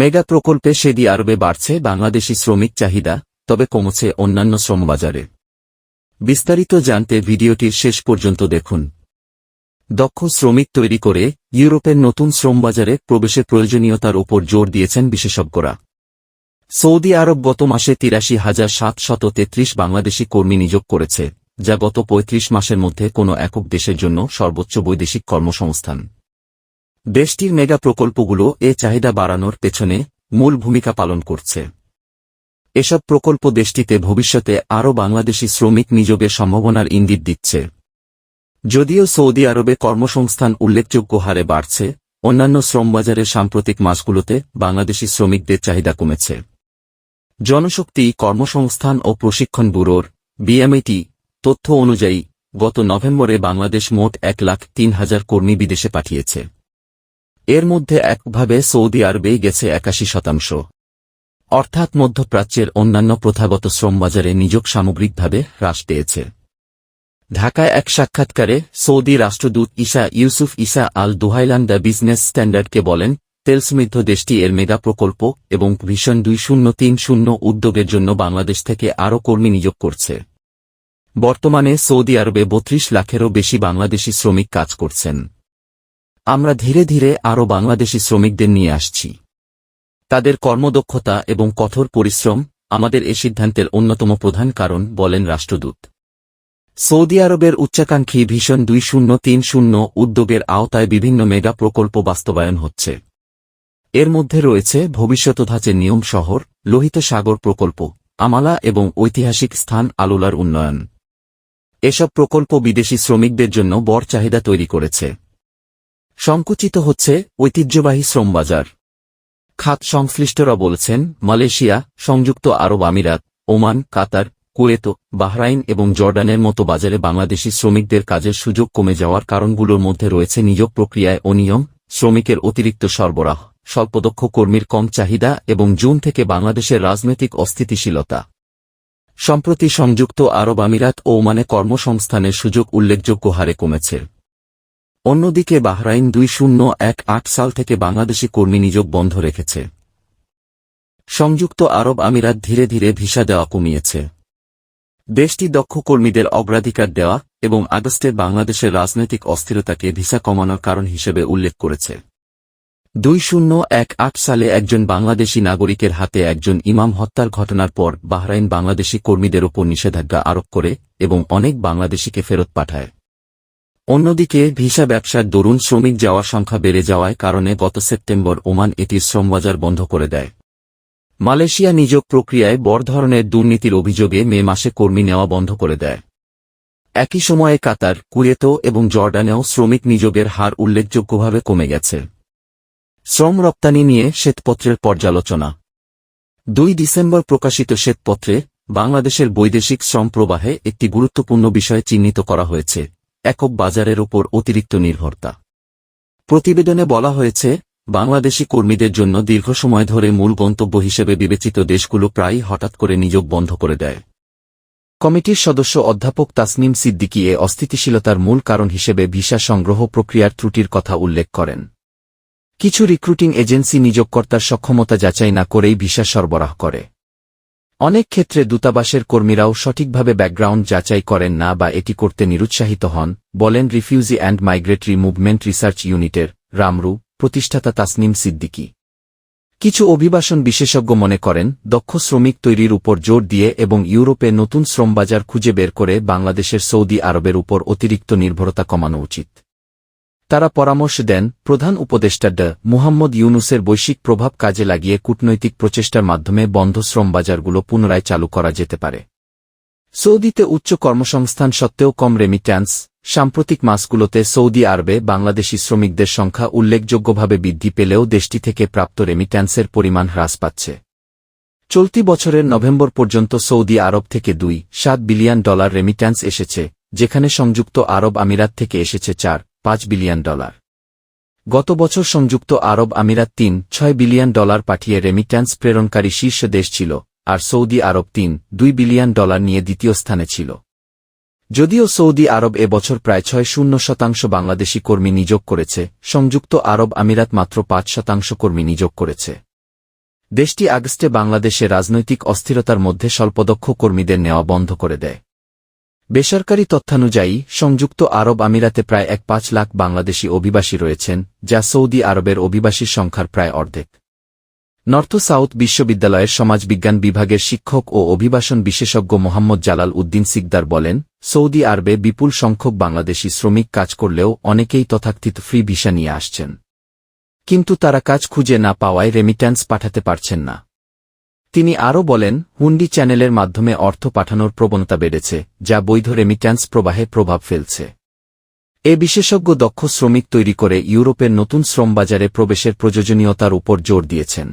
Mega প্রকল্পে সেদি আরবে বাড়ছে বাংলাদেশি শ্রমিক চাহিদা, তবে কমছে অন্যান্য শ্রমবাজারে। বিস্তারিত জানতে ভিডিওটির শেষ পর্যন্ত দেখুন। দক্ষ শ্রমিক তৈরি করে ইউরোপের নতুন শ্রমবাজারে প্রবেশের প্রয়োজনীয়তার ওপর জোর দিয়েছেন বিশেষজ্ঞরা। সৌদি আরব গত মাসে তিরাশি হাজার সাতশত তেত্রিশ বাংলাদেশি কর্মী নিয়োগ করেছে, যা গত ৩৫ মাসের মধ্যে কোনো একক দেশের জন্য সর্বোচ্চ বৈদেশিক কর্মসংস্থান। দেশটির মেগা প্রকল্পগুলো এ চাহিদা বাড়ানোর পেছনে মূল ভূমিকা পালন করছে। এসব প্রকল্প দেশটিতে ভবিষ্যতে আরও বাংলাদেশি শ্রমিক নিযোগের সম্ভাবনার ইঙ্গিত দিচ্ছে। যদিও সৌদি আরবে কর্মসংস্থান উল্লেখযোগ্য হারে বাড়ছে, অন্যান্য শ্রমবাজারের সাম্প্রতিক মাসগুলোতে বাংলাদেশি শ্রমিকদের চাহিদা কমেছে। জনশক্তি, কর্মসংস্থান ও প্রশিক্ষণ ব্যুরোর বিএমএটি তথ্য অনুযায়ী গত নভেম্বরে বাংলাদেশ মোট এক লাখ তিন হাজার কর্মী বিদেশে পাঠিয়েছে। এর মধ্যে একভাবে সৌদি আরবেই গেছে একাশি শতাংশ। অর্থাৎ মধ্যপ্রাচ্যের অন্যান্য প্রথাগত শ্রমবাজারে নিযোগ সামগ্রিকভাবে হ্রাস পেয়েছে। ঢাকায় এক সাক্ষাৎকারে সৌদি রাষ্ট্রদূত Isa Yousuf Isa Al Duhailan the business স্ট্যান্ডার্ডকে বলেন তেলসমৃদ্ধ দেশটি এর মেগা প্রকল্প এবং ভীষণ দুই শূন্য তিন শূন্য উদ্যোগের জন্য বাংলাদেশ থেকে আরও কর্মী নিয়োগ করছে। বর্তমানে সৌদি আরবে বত্রিশ লাখেরও বেশি বাংলাদেশি শ্রমিক কাজ করছেন। আমরা ধীরে ধীরে আরও বাংলাদেশি শ্রমিকদের নিয়ে আসছি। তাদের কর্মদক্ষতা এবং কঠোর পরিশ্রম আমাদের এ সিদ্ধান্তের অন্যতম প্রধান কারণ, বলেন রাষ্ট্রদূত। সৌদি আরবের উচ্চাকাঙ্ক্ষী ভীষণ দুই শূন্য তিন শূন্য উদ্যোগের আওতায় বিভিন্ন মেগা প্রকল্প বাস্তবায়ন হচ্ছে। এর মধ্যে রয়েছে ভবিষ্যৎ ধাঁচে নিয়ম শহর, লোহিত সাগর প্রকল্প, আমালা এবং ঐতিহাসিক স্থান আলুলার উন্নয়ন। এসব প্রকল্প বিদেশি শ্রমিকদের জন্য বড় চাহিদা তৈরি করেছে। সংকুচিত হচ্ছে ঐতিহ্যবাহী শ্রমবাজার। খাত সংশ্লিষ্টরা বলছেন, মালয়েশিয়া, সংযুক্ত আরব আমিরাত, ওমান, কাতার, কুয়েত, বাহরাইন এবং জর্ডানের মতো বাজারে বাংলাদেশি শ্রমিকদের কাজের সুযোগ কমে যাওয়ার কারণগুলোর মধ্যে রয়েছে নিয়োগ প্রক্রিয়ায় অনিয়ম, শ্রমিকের অতিরিক্ত সরবরাহ, স্বল্পদক্ষ কর্মীর কম চাহিদা এবং জুন থেকে বাংলাদেশের রাজনৈতিক অস্থিতিশীলতা। সম্প্রতি সংযুক্ত আরব আমিরাত ও ওমানে কর্মসংস্থানের সুযোগ উল্লেখযোগ্য হারে কমেছে। অন্যদিকে বাহরাইন দুই শূন্য এক আট সাল থেকে বাংলাদেশি কর্মী নিযোগ বন্ধ রেখেছে। সংযুক্ত আরব আমিরাত ধীরে ধীরে ভিসা দেওয়া কমিয়েছে। দেশটি দক্ষ কর্মীদের অগ্রাধিকার দেওয়া এবং আগস্টে বাংলাদেশের রাজনৈতিক অস্থিরতাকে ভিসা কমানোর কারণ হিসেবে উল্লেখ করেছে। দুই শূন্য এক আট সালে একজন বাংলাদেশী নাগরিকের হাতে একজন ইমাম হত্যার ঘটনার পর বাহরাইন বাংলাদেশী কর্মীদের ওপর নিষেধাজ্ঞা আরোপ করে এবং অনেক বাংলাদেশিকে ফেরত পাঠায়। অন্যদিকে, ভিসা ব্যবসার দরুন শ্রমিক যাওয়ার সংখ্যা বেড়ে যাওয়ায় কারণে গত সেপ্টেম্বর ওমান এটির শ্রমবাজার বন্ধ করে দেয়। মালয়েশিয়া নিযোগ প্রক্রিয়ায় বড় ধরনের দুর্নীতির অভিযোগে মে মাসে কর্মী নেওয়া বন্ধ করে দেয়। একই সময়ে কাতার, কুয়েত এবং জর্ডানেও শ্রমিক নিযোগের হার উল্লেখযোগ্যভাবে কমে গেছে। শ্রম রপ্তানি নিয়ে শ্বেতপত্রের পর্যালোচনা। দুই ডিসেম্বর প্রকাশিত শ্বেতপত্রে বাংলাদেশের বৈদেশিক শ্রম প্রবাহে একটি গুরুত্বপূর্ণ বিষয় চিহ্নিত করা হয়েছে। একক বাজারের ওপর অতিরিক্ত নির্ভরতা। প্রতিবেদনে বলা হয়েছে, বাংলাদেশি কর্মীদের জন্য দীর্ঘ সময় ধরে মূল গন্তব্য হিসেবে বিবেচিত দেশগুলো প্রায়ই হঠাৎ করে নিযোগ বন্ধ করে দেয়। কমিটির সদস্য অধ্যাপক তাসনিম সিদ্দিকি এ অস্থিতিশীলতার মূল কারণ হিসেবে ভিসা সংগ্রহ প্রক্রিয়ার ত্রুটির কথা উল্লেখ করেন। কিছু রিক্রুটিং এজেন্সি নিযোগকর্তার সক্ষমতা যাচাই না করেই ভিসা সরবরাহ করে। অনেক ক্ষেত্রে দূতাবাসের কর্মীরাও সঠিকভাবে ব্যাকগ্রাউন্ড যাচাই করেন না বা এটি করতে নিরুৎসাহিত হন, বলেন refugee and migratory movement research ইউনিটের রামরু, প্রতিষ্ঠাতা তাসনিম সিদ্দিকি। কিছু অভিবাসন বিশেষজ্ঞ মনে করেন, দক্ষ শ্রমিক তৈরির উপর জোর দিয়ে এবং ইউরোপে নতুন শ্রমবাজার খুঁজে বের করে বাংলাদেশের সৌদি আরবের উপর অতিরিক্ত নির্ভরতা কমানো উচিত। তারা পরামর্শ দেন, প্রধান উপদেষ্টা ড. মুহাম্মদ ইউনুসের বৈশ্বিক প্রভাব কাজে লাগিয়ে কূটনৈতিক প্রচেষ্টার মাধ্যমে বন্ধ শ্রমবাজারগুলো পুনরায় চালু করা যেতে পারে। সৌদিতে উচ্চ কর্মসংস্থান সত্ত্বেও কম রেমিট্যান্স সাম্প্রতিক মাসগুলোতে সৌদি আরবে বাংলাদেশি শ্রমিকদের সংখ্যা উল্লেখযোগ্যভাবে বৃদ্ধি পেলেও দেশটি থেকে প্রাপ্ত রেমিট্যান্সের পরিমাণ হ্রাস পাচ্ছে। চলতি বছরের নভেম্বর পর্যন্ত সৌদি আরব থেকে দুই, সাত বিলিয়ন ডলার রেমিট্যান্স এসেছে, যেখানে সংযুক্ত আরব আমিরাত থেকে এসেছে চার। পাঁচ বিলিয়ন ডলার। গত বছর সংযুক্ত আরব আমিরাত তিন, ছয় বিলিয়ন ডলার পাঠিয়ে রেমিট্যান্স প্রেরণকারী শীর্ষ দেশ ছিল, আর সৌদি আরব তিন, দুই বিলিয়ন ডলার নিয়ে দ্বিতীয় স্থানে ছিল। যদিও সৌদি আরব এ বছর প্রায় ছয় শূন্য শতাংশ বাংলাদেশি কর্মী নিযোগ করেছে, সংযুক্ত আরব আমিরাত মাত্র পাঁচ শতাংশ কর্মী নিযোগ করেছে। দেশটি আগস্টে বাংলাদেশে রাজনৈতিক অস্থিরতার মধ্যে স্বল্পদক্ষ কর্মীদের নেওয়া বন্ধ করে দেয়। বেসরকারি তথ্যানুযায়ী, সংযুক্ত আরব আমিরাতে প্রায় এক পাঁচ লাখ বাংলাদেশি অভিবাসী রয়েছেন, যা সৌদি আরবের অভিবাসীর সংখ্যার প্রায় অর্ধেক। নর্থ সাউথ বিশ্ববিদ্যালয়ের সমাজবিজ্ঞান বিভাগের শিক্ষক ও অভিবাসন বিশেষজ্ঞ মোহাম্মদ জালাল উদ্দিন সিকদার বলেন, সৌদি আরবে বিপুল সংখ্যক বাংলাদেশি শ্রমিক কাজ করলেও অনেকেই তথাকথিত ফ্রি ভিসা নিয়ে আসছেন। কিন্তু তারা কাজ খুঁজে না পাওয়ায় রেমিট্যান্স পাঠাতে পারছেন না। তিনি আরও বলেন, হুন্ডি চ্যানেলের মাধ্যমে অর্থ পাঠানোর প্রবণতা বেড়েছে, যা বৈধ রেমিট্যান্স প্রবাহে প্রভাব ফেলছে। এ বিশেষজ্ঞ দক্ষ শ্রমিক তৈরি করে ইউরোপের নতুন শ্রমবাজারে প্রবেশের প্রয়োজনীয়তার উপর জোর দিয়েছেন।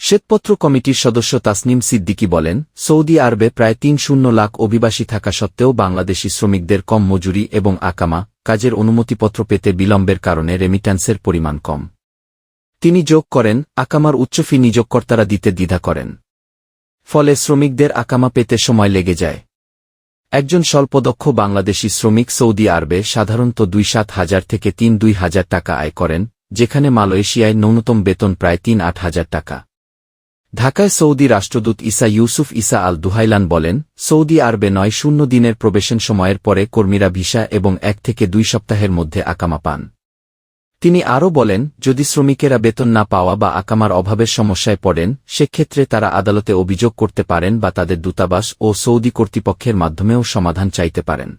শ্বেতপত্র কমিটির সদস্য তাসনিম সিদ্দিকি বলেন, সৌদি আরবে প্রায় তিন শূন্য লাখ অভিবাসী থাকা সত্ত্বেও বাংলাদেশি শ্রমিকদের কম মজুরি এবং আকামা, কাজের অনুমতিপত্র পেতে বিলম্বের কারণে রেমিট্যান্সের পরিমাণ কম। তিনি যোগ করেন, আকামার উচ্চ ফি নিয়োগকর্তারা দিতে দ্বিধা করেন। ফলে শ্রমিকদের আকামা পেতে সময় লেগে যায়। একজন স্বল্পদক্ষ বাংলাদেশি শ্রমিক সৌদি আরবে সাধারণত দুই সাত হাজার থেকে তিন দুই হাজার টাকা আয় করেন, যেখানে মালয়েশিয়ায় ন্যূনতম বেতন প্রায় তিন আট হাজার টাকা। ঢাকায় সৌদি রাষ্ট্রদূত ইসা ইউসুফ ইসা আল দুহাইলান বলেন, সৌদি আরবে নয় শূন্য দিনের প্রবেশন সময়ের পরে কর্মীরা ভিসা এবং এক থেকে দুই সপ্তাহের মধ্যে আকামা পান। তিনি আরও বলেন, যদি শ্রমিকেরা বেতন না পাওয়া বা আকামার অভাবের সমস্যায় পড়েন, সেক্ষেত্রে তারা আদালতে অভিযোগ করতে পারেন বা তাদের দূতাবাস ও সৌদি কর্তৃপক্ষের মাধ্যমেও সমাধান চাইতে পারেন।